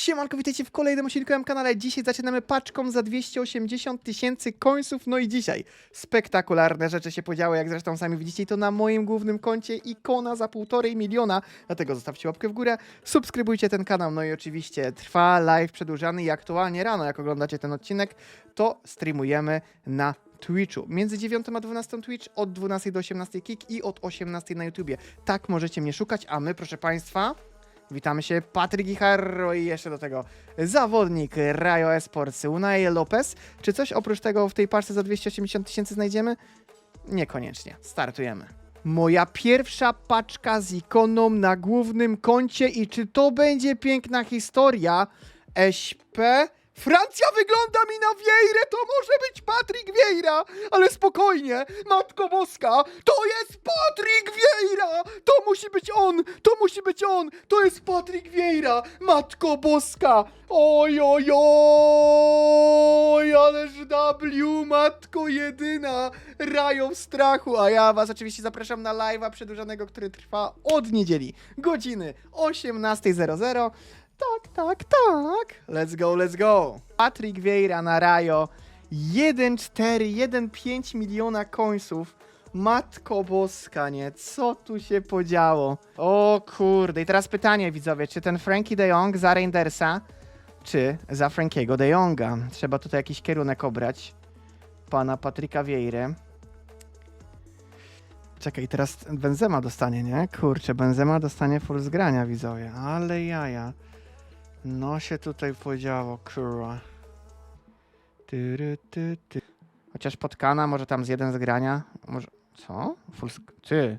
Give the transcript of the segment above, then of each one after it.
Siemanko, witajcie w kolejnym odcinku kanale. Dzisiaj zaczynamy paczką za 280 tysięcy końców. No i dzisiaj spektakularne rzeczy się podziały, jak zresztą sami widzicie. To na moim głównym koncie ikona za półtorej miliona. Dlatego zostawcie łapkę w górę, subskrybujcie ten kanał. No i oczywiście trwa live przedłużany i aktualnie rano, jak oglądacie ten odcinek, to streamujemy na Twitchu. Między 9 a 12 Twitch, od 12 do 18 Kik i od 18 na YouTubie. Tak możecie mnie szukać, a my, proszę Państwa, witamy się, Patryk Icharro i jeszcze do tego zawodnik Rayo Esports, Unai Lopez. Czy coś oprócz tego w tej parce za 280 tysięcy znajdziemy? Niekoniecznie. Startujemy. Moja pierwsza paczka z ikoną na głównym koncie i czy to będzie piękna historia? SP Francja wygląda mi na Wiejrę, to może być Patryk Wiejra, ale spokojnie, Matko Boska, to jest Patryk Wiejra, to musi być on, to musi być on, to jest Patryk Wiejra, Matko Boska, oj, oj, oj, ależ W, Matko jedyna, rają strachu, a ja was oczywiście zapraszam na live'a przedłużonego, który trwa od niedzieli, godziny 18.00, tak, tak, tak. Let's go, let's go. Patryk Vieira na Rajo. 1,4, 1,5 miliona końców. Matko boska, nie? Co tu się podziało? O kurde. I teraz pytanie, widzowie. Czy ten Frankie de Jong za Reindersa, czy za Frankiego de Jonga? Trzeba tutaj jakiś kierunek obrać. Pana Patryka Vieiry. Czekaj, teraz Benzema dostanie, nie? Kurczę, Benzema dostanie full zgrania, widzowie. Ale jaja. No się tutaj podziało, kurwa. Ty, ty. Chociaż potkana, może tam z jeden zgrania. Może. Co? Full Ty.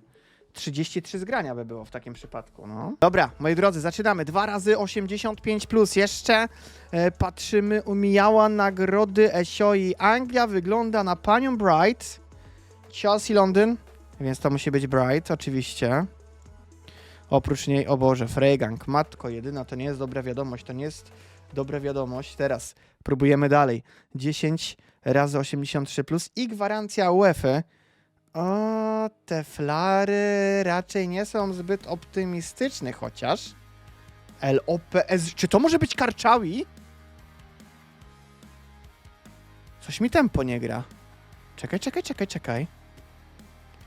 33 zgrania by było w takim przypadku, no. Dobra, moi drodzy, zaczynamy. Dwa razy 85 plus. Jeszcze e, patrzymy, umijała nagrody Esioi. Anglia wygląda na panią Bright. Chelsea Londyn, więc to musi być Bright, oczywiście. Oprócz niej, o Boże, Freygang, matko jedyna, to nie jest dobra wiadomość, to nie jest dobra wiadomość. Teraz próbujemy dalej. 10 razy 83 plus i gwarancja UEFA. O, te flary raczej nie są zbyt optymistyczne, chociaż. LOPS, czy to może być Karczawi? Coś mi tempo nie gra. Czekaj, czekaj, czekaj, czekaj.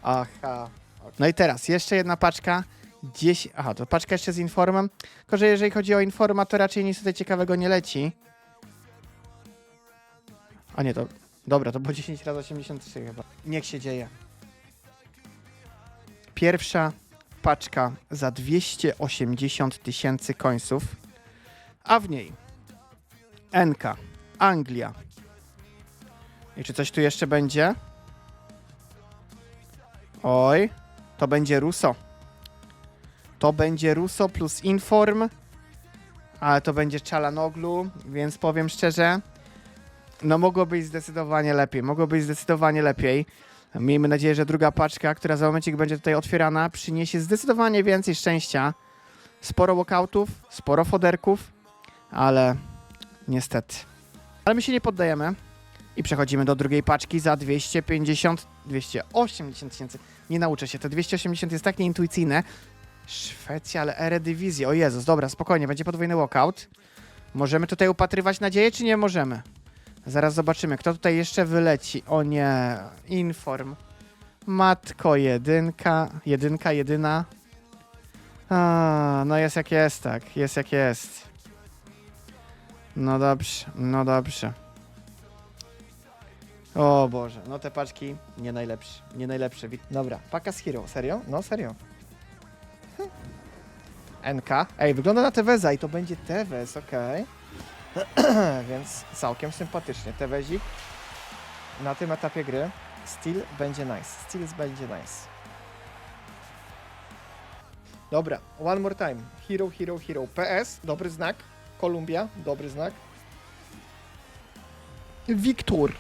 Aha. No i teraz jeszcze jedna paczka. 10. Aha, to paczka jeszcze z informem. Tylko, że jeżeli chodzi o informa, to raczej nic ciekawego nie leci. A nie, to. Dobra, to było 10 razy 83 chyba. Niech się dzieje. Pierwsza paczka za 280 tysięcy końców, a w niej NK, Anglia. I czy coś tu jeszcze będzie? Oj, to będzie Russo. To będzie Russo plus Inform, ale to będzie Czalanoglu, więc powiem szczerze, no mogło być zdecydowanie lepiej, mogło być zdecydowanie lepiej. Miejmy nadzieję, że druga paczka, która za momencik będzie tutaj otwierana, przyniesie zdecydowanie więcej szczęścia. Sporo walkoutów, sporo foderków, ale niestety. Ale my się nie poddajemy i przechodzimy do drugiej paczki za 250, 280 tysięcy. Nie nauczę się, to 280 jest tak nieintuicyjne, Szwecja, ale Eredivisie. O Jezus, dobra, spokojnie, będzie podwójny walkout. Możemy tutaj upatrywać nadzieję, czy nie możemy? Zaraz zobaczymy, kto tutaj jeszcze wyleci. O nie, Inform. Matko, jedynka, jedynka, jedyna. A, no jest jak jest, tak, jest jak jest. No dobrze, no dobrze. O Boże, no te paczki nie najlepsze, nie najlepsze. Dobra, paka z Hero, serio? No serio. NK. Ej, wygląda na Teveza i to będzie Tevez, okej. Więc całkiem sympatycznie. Tevezik na tym etapie gry Steel będzie nice. Steel będzie nice. Dobra, one more time. Hero, hero, hero. PS, dobry znak. Kolumbia, dobry znak. Wiktor.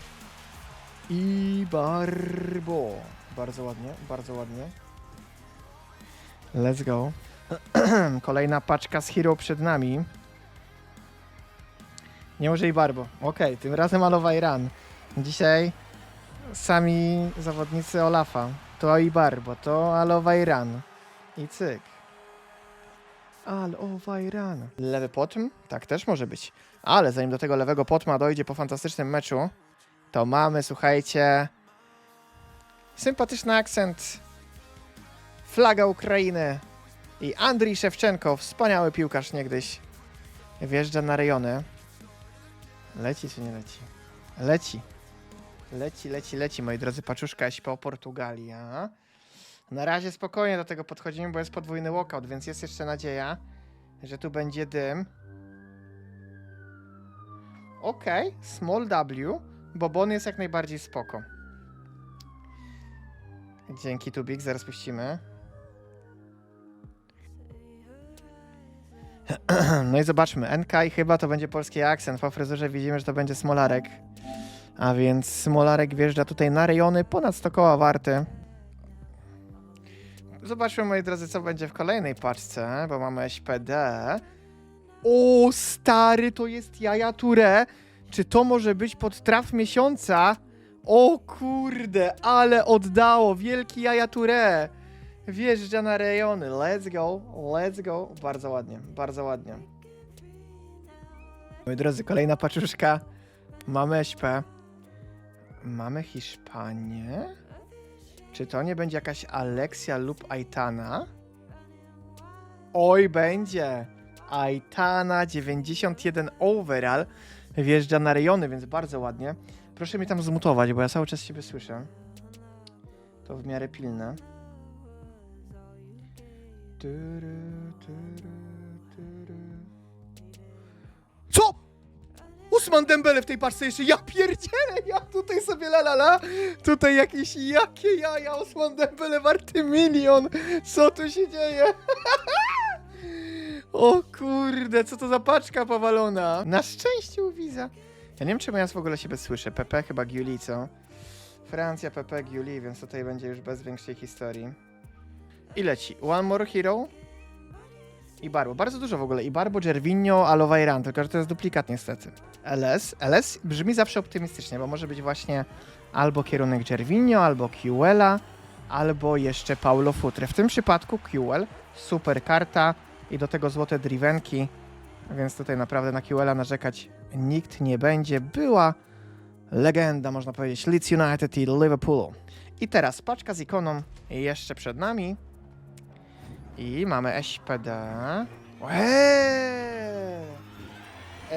I Barbo. Bardzo ładnie, bardzo ładnie. Let's go. Kolejna paczka z Hero przed nami. Nie i Barbo. Okej, tym razem Alowa Iran. Dzisiaj sami zawodnicy Olafa. To i Barbo, to Alowa Iran. I cyk. Ale o Wajran. Lewy potm? Tak też może być. Ale zanim do tego lewego potma dojdzie po fantastycznym meczu, to mamy, słuchajcie, sympatyczny akcent, flaga Ukrainy i Andrii Szewczenko, wspaniały piłkarz niegdyś, wjeżdża na rejony. Leci czy nie leci? Leci. Leci, leci, leci, moi drodzy. Paczuszka po Portugalii. a? Na razie spokojnie do tego podchodzimy, bo jest podwójny walkout, więc jest jeszcze nadzieja, że tu będzie dym. Okej, small W, bo bon jest jak najbardziej spoko. Dzięki Tubik, zaraz puścimy. No i zobaczmy, NK i chyba to będzie polski akcent. Po fryzurze widzimy, że to będzie Smolarek. A więc Smolarek wjeżdża tutaj na rejony, ponad 100 koła warty. Zobaczmy, moi drodzy, co będzie w kolejnej paczce, bo mamy SPD. O, stary, to jest Jaja Touré. Czy to może być podtraf miesiąca? O kurde, ale oddało. Wielki Jaja Touré. Wjeżdża na rejony. Let's go, let's go. Bardzo ładnie, bardzo ładnie. Moi drodzy, kolejna paczuszka. Mamy SP. Mamy Hiszpanię. Czy to nie będzie jakaś Alexia lub Aitana? Oj, będzie. Aitana 91 overall wjeżdża na rejony, więc bardzo ładnie. Proszę mnie tam zmutować, bo ja cały czas siebie słyszę. To w miarę pilne. Co? Usman Dembele w tej paczce jeszcze, ja pierdzielę, ja tutaj sobie la la la, tutaj jakieś jakie jaja, Usman Dembele warty milion, co tu się dzieje? o kurde, co to za paczka powalona, na szczęście u. Ja nie wiem, czemu ja w ogóle siebie słyszę, PP chyba Giuli, co? Francja, PP Giuli, więc tutaj będzie już bez większej historii. I leci, One More Hero, i Barbo. Bardzo dużo w ogóle. I Barbo, Gervinho, Alovairan, tylko że to jest duplikat niestety. LS. LS brzmi zawsze optymistycznie, bo może być właśnie albo kierunek Gervinho, albo QL-a, albo jeszcze Paulo Futre. W tym przypadku QL, super karta i do tego złote drivenki, więc tutaj naprawdę na QL-a narzekać nikt nie będzie. Była legenda, można powiedzieć, Leeds United i Liverpoolu. I teraz paczka z ikoną jeszcze przed nami. I mamy SPD. Eee!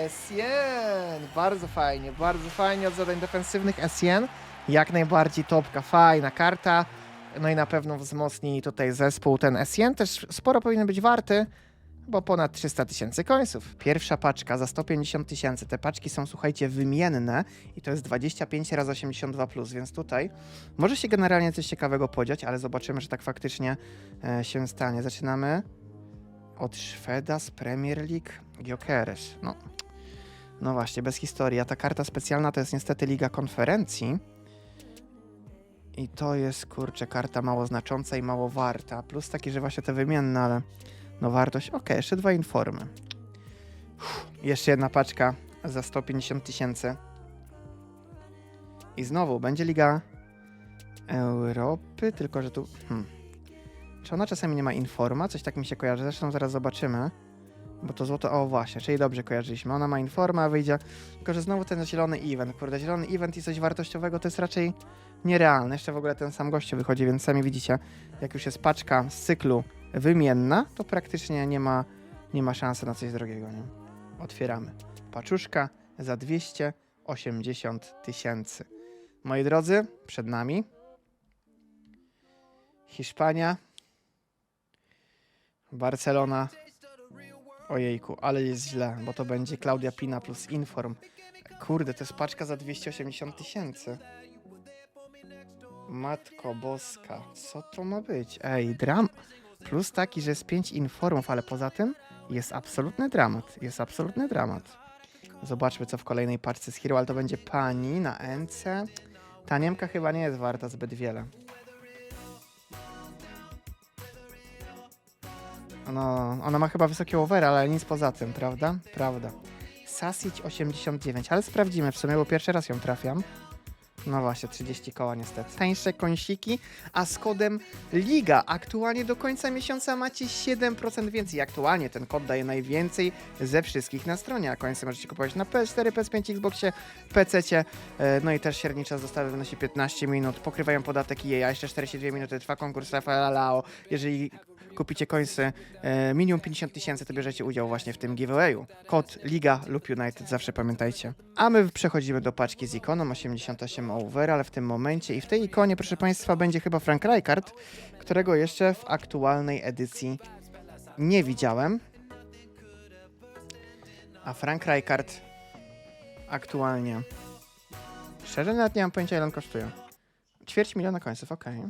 Sien! Bardzo fajnie, bardzo fajnie od zadań defensywnych Sien. Jak najbardziej topka, fajna karta. No i na pewno wzmocni tutaj zespół ten Sien. Też sporo powinien być warty, bo ponad 300 tysięcy końców. Pierwsza paczka za 150 tysięcy. Te paczki są, słuchajcie, wymienne i to jest 25 razy 82 plus, więc tutaj może się generalnie coś ciekawego podziać, ale zobaczymy, że tak faktycznie e, się stanie. Zaczynamy od Szweda z Premier League Gyökeres. No, no właśnie, bez historii. A ta karta specjalna to jest niestety Liga Konferencji. I to jest, kurczę, karta mało znacząca i mało warta. Plus taki, że właśnie te wymienne, ale no wartość. Ok, jeszcze dwa informy. Uff, jeszcze jedna paczka za 150 tysięcy. I znowu będzie Liga Europy, tylko że tu. Hmm. Czy ona czasami nie ma informa? Coś tak mi się kojarzy. Zresztą zaraz zobaczymy. Bo to złoto. O, właśnie, czyli dobrze kojarzyliśmy. Ona ma informa, a wyjdzie. Tylko, że znowu ten zielony event. Kurde, zielony event i coś wartościowego to jest raczej nierealne. Jeszcze w ogóle ten sam gościu wychodzi, więc sami widzicie, jak już jest paczka z cyklu wymienna, to praktycznie nie ma, nie ma szansy na coś drogiego. Nie? Otwieramy. Paczuszka za 280 tysięcy. Moi drodzy, przed nami Hiszpania, Barcelona. Ojejku, ale jest źle, bo to będzie Klaudia Pina plus Inform. Kurde, to jest paczka za 280 tysięcy. Matko boska, co to ma być? Ej, dram. Plus taki, że jest 5 informów, ale poza tym jest absolutny dramat. Jest absolutny dramat. Zobaczmy, co w kolejnej paczce z Hero, ale to będzie pani na NC. Ta Niemka chyba nie jest warta zbyt wiele. No, ona ma chyba wysokie over, ale nic poza tym, prawda? Prawda. Sasic 89, ale sprawdzimy w sumie, bo pierwszy raz ją trafiam. No właśnie, 30 koła niestety. Tańsze kąsiki, a z kodem LIGA aktualnie do końca miesiąca macie 7% więcej. Aktualnie ten kod daje najwięcej ze wszystkich na stronie, a końce możecie kupować na PS4, PS5, Xboxie, PC. No i też średni czas dostawy wynosi 15 minut. Pokrywają podatek i a jeszcze 42 minuty trwa konkurs Rafaela Lao. Jeżeli kupicie końce e, minimum 50 tysięcy, to bierzecie udział właśnie w tym giveawayu. Kod Liga lub United, zawsze pamiętajcie. A my przechodzimy do paczki z ikoną 88 overall w tym momencie i w tej ikonie, proszę Państwa, będzie chyba Frank Rijkaard, którego jeszcze w aktualnej edycji nie widziałem. A Frank Rijkaard aktualnie... Szczerze nawet nie mam pojęcia ile on kosztuje. Ćwierć miliona końców, okej.